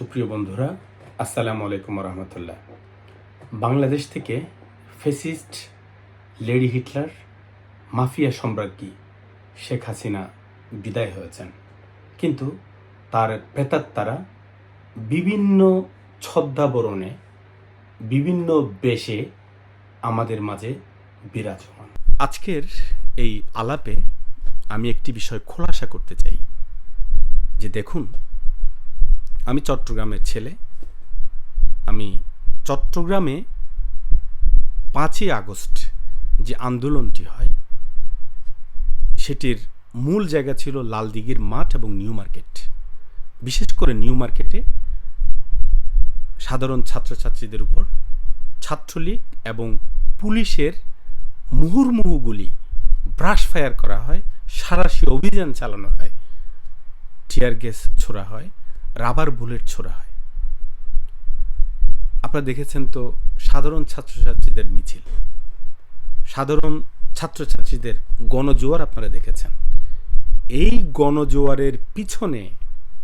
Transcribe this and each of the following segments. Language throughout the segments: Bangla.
সুপ্রিয় বন্ধুরা, আসসালামু আলাইকুম রহমতুল্লাহ বাংলাদেশ থেকে ফেসিস্ট লেডি হিটলার, মাফিয়া সম্রাজ্ঞী শেখ হাসিনা বিদায় হয়েছেন। কিন্তু তার প্রেতাত্মারা বিভিন্ন ছদ্মাবরণে, বিভিন্ন বেশে আমাদের মাঝে বিরাজমান। আজকের এই আলাপে আমি একটি বিষয় খোলাসা করতে চাই। যে দেখুন আমি চট্টগ্রামের ছেলে। আমি চট্টগ্রামে পাঁচই আগস্ট যে আন্দোলনটি হয়, সেটির মূল জায়গা ছিল লালদিঘির মাঠ এবং নিউ মার্কেট। বিশেষ করে নিউ মার্কেটে সাধারণ ছাত্রছাত্রীদের উপর ছাত্রলীগ এবং পুলিশের মুহুর্মুহু গুলি ব্রাশ ফায়ার করা হয়, সারাশি অভিযান চালানো হয়, টিয়ার গ্যাস ছোড়া হয় রাবার বুলেট ছোড়া হয়। আপনারা দেখেছেন তো সাধারণ ছাত্রছাত্রীদের মিছিল। সাধারণ ছাত্রছাত্রীদের গণজোয়ার আপনারা দেখেছেন। এই গণজোয়ারের পিছনে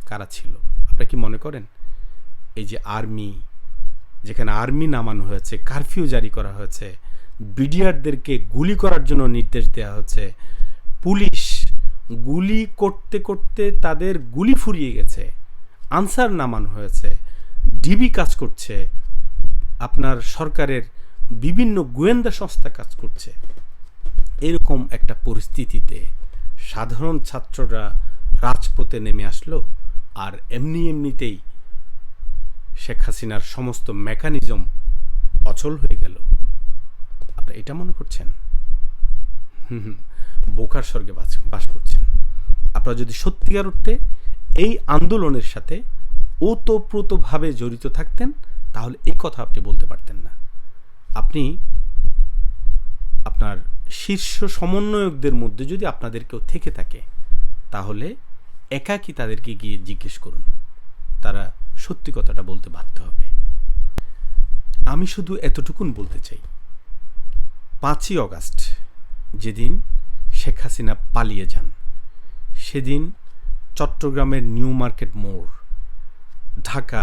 কারা ছিল? আপনারা কি মনে করেন? এই যে আর্মি, যেখানে আর্মি নামানো হয়েছে, কারফিউ জারি করা হয়েছে, বিডিআরদেরকে গুলি করার জন্য নির্দেশ দেওয়া হচ্ছে, পুলিশ গুলি করতে করতে তাদের গুলি ফুরিয়ে গেছে। আনসার নামানো হয়েছে, ডিবি কাজ করছে, আপনার সরকারের বিভিন্ন গোয়েন্দা সংস্থা কাজ করছে। এরকম একটা পরিস্থিতিতে সাধারণ ছাত্ররা রাজপথে নেমে আসলো আর এমনি এমনিতেই শেখ হাসিনার সমস্ত মেকানিজম অচল হয়ে গেল। আপনি এটা মনে করছেন? বোকার স্বর্গে বাস করছেন। আপনারা যদি সত্যিকার অর্থে এই আন্দোলনের সাথে ওতপ্রোতভাবে জড়িত থাকতেন, তাহলে এই কথা আপনি বলতে পারতেন না। আপনি আপনার শীর্ষ সমন্বয়কদের মধ্যে যদি আপনাদের কেউ থেকে থাকে, তাহলে একাকী তাদেরকে গিয়ে জিজ্ঞেস করুন। তারা সত্যি কথাটা বলতে বাধ্য হবে। আমি শুধু এতটুকুন বলতে চাই। পাঁচই অগাস্ট যেদিন শেখ হাসিনা পালিয়ে যান, সেদিন চট্টগ্রামের নিউ মার্কেট মোড়, ঢাকা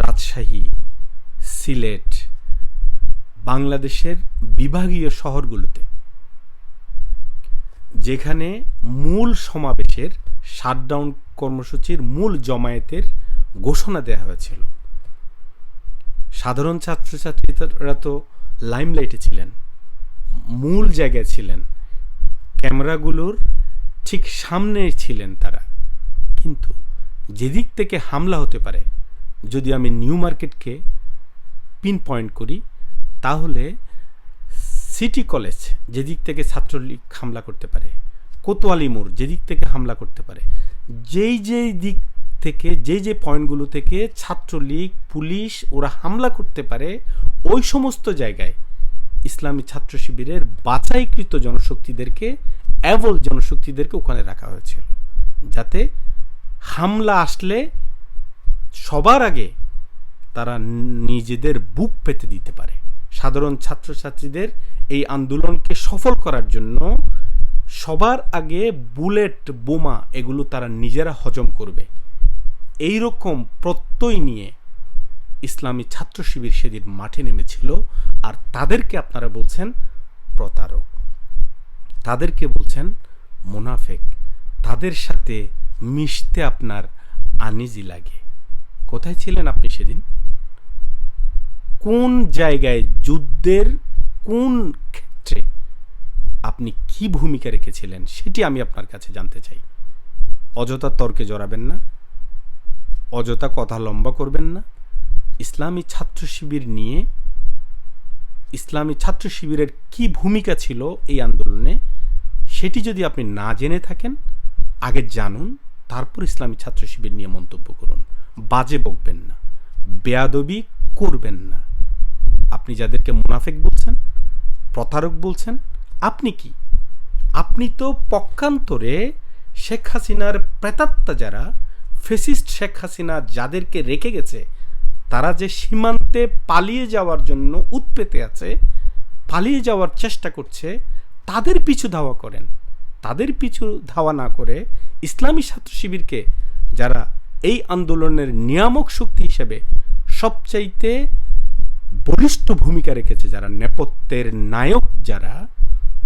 রাজশাহী, সিলেট, বাংলাদেশের বিভাগীয় শহরগুলোতে, যেখানে মূল সমাবেশের শাটডাউন কর্মসূচির মূল জমায়েতের ঘোষণা দেওয়া হয়েছিল। সাধারণ ছাত্রছাত্রীরা তো লাইমলাইটে ছিলেন, মূল জায়গায় ছিলেন, ক্যামেরাগুলোর ঠিক সামনে ছিলেন তারা। কিন্তু যেদিক থেকে হামলা হতে পারে, যদি আমি নিউ মার্কেটকে পিন পয়েন্ট করি, তাহলে সিটি কলেজ যেদিক থেকে ছাত্রলীগ হামলা করতে পারে, কোতোয়ালি মোড় যেদিক থেকে হামলা করতে পারে, যেই যেই দিক থেকে যে যে পয়েন্টগুলো থেকে ছাত্রলীগ, পুলিশ ওরা হামলা করতে পারে, ওই সমস্ত জায়গায় ইসলামী ছাত্র শিবিরের বাছাইকৃত জনশক্তিদেরকে, অ্যাভল জনশক্তিদেরকে ওখানে রাখা হয়েছিল, যাতে হামলা আসলে সবার আগে তারা নিজেদের বুক পেতে দিতে পারে। সাধারণ ছাত্রছাত্রীদের এই আন্দোলনকে সফল করার জন্য সবার আগে বুলেট, বোমা এগুলো তারা নিজেরা হজম করবে। এই রকম প্রত্যয় নিয়ে ইসলামী ছাত্র শিবির সেদিন মাঠে নেমেছিল আর তাদেরকে আপনারা বলছেন প্রতারক। তাদেরকে বলছেন মুনাফেক। তাদের সাথে মিশতে আপনার আনিজি লাগে। কোথায় ছিলেন আপনি সেদিন? কোন জায়গায় যুদ্ধের কোন ক্ষেত্রে আপনি কি ভূমিকা রেখেছিলেন সেটি আমি আপনার কাছে জানতে চাই। অযথা তর্কে জড়াবেন না, অযথা কথা লম্বা করবেন না। ইসলামী ছাত্র শিবির নিয়ে ইসলামী ছাত্র শিবিরের কি ভূমিকা ছিল এই আন্দোলনে সেটি যদি আপনি না জেনে থাকেন, আগে জানুন। তারপর ইসলামী ছাত্র শিবির নিয়ে মন্তব্য করুন। বাজে বকবেন না, বেয়াদবি করবেন না। আপনি যাদেরকে মুনাফেক বলছেন, প্রতারক বলছেন, আপনি কি? আপনি তো পক্ষান্তরে শেখ হাসিনার প্রেতাত্মা যারা, ফেসিস্ট শেখ হাসিনা যাদেরকে রেখে গেছে, তারা যে সীমান্তে পালিয়ে যাওয়ার জন্য উৎপেতে আছে, পালিয়ে যাওয়ার চেষ্টা করছে, তাদের পিছু ধাওয়া করেন। তাদের পিছু ধাওয়া না করে ইসলামী ছাত্র শিবিরকে যারা এই আন্দোলনের নিয়ামক শক্তি হিসেবে সবচাইতে বলিষ্ঠ ভূমিকা রেখেছে, যারা নেপথ্যের নায়ক যারা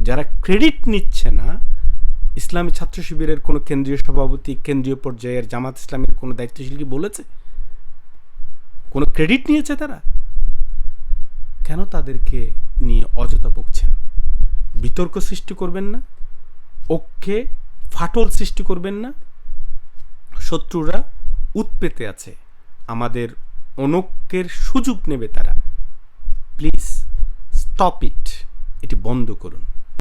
যারা ক্রেডিট নিচ্ছে না, ইসলামী ছাত্র শিবিরের কোনো কেন্দ্রীয় সভাপতি, কেন্দ্রীয় পর্যায়ের জামাত ইসলামের কোনো দায়িত্বশীল কি বলেছে? কোনো ক্রেডিট নিয়েছে তারা? কেন তাদেরকে নিয়ে অযথা বকছেন? বিতর্ক সৃষ্টি করবেন না? ঐক্যে ফাটল সৃষ্টি করবেন না। শত্রুরা উৎপেতে আছে। আমাদের অনক্যের সুযোগ নেবে তারা। Please stop it. এটি বন্ধ করুন।